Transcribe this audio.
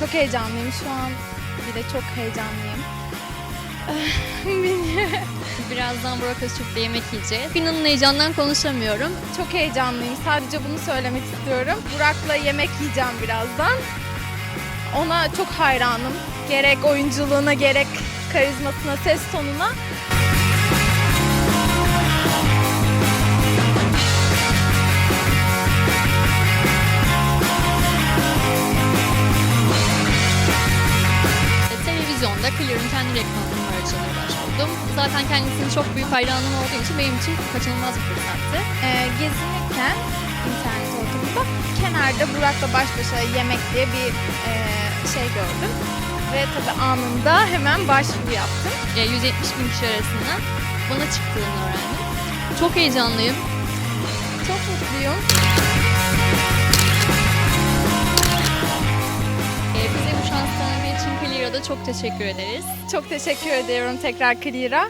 çok heyecanlıyım şu an. Bir de çok heyecanlıyım. Birazdan Burak Özçivit'le yemek yiyeceğiz. Günün heyecandan konuşamıyorum. çok heyecanlıyım. Sadece bunu söylemek istiyorum. Burak'la yemek yiyeceğim birazdan. Ona çok hayranım. Gerek oyunculuğuna gerek karizmasına, ses tonuna. Televizyonda Clear'ın kendi reklamının aracılığıyla başvurdum. Zaten kendisinin çok büyük hayranım olduğu için benim için kaçınılmaz bir fırsattı. Ee, gezinirken internet ortamında kenarda Burak'la baş başa yemek diye bir e, şey gördüm. Ve tabii anında hemen başvuru yaptım. E, 170 bin kişi arasından bana çıktığını öğrendim. Çok heyecanlıyım. Çok mutluyum. Çok teşekkür ederiz. Çok teşekkür ediyorum tekrar Clear'a.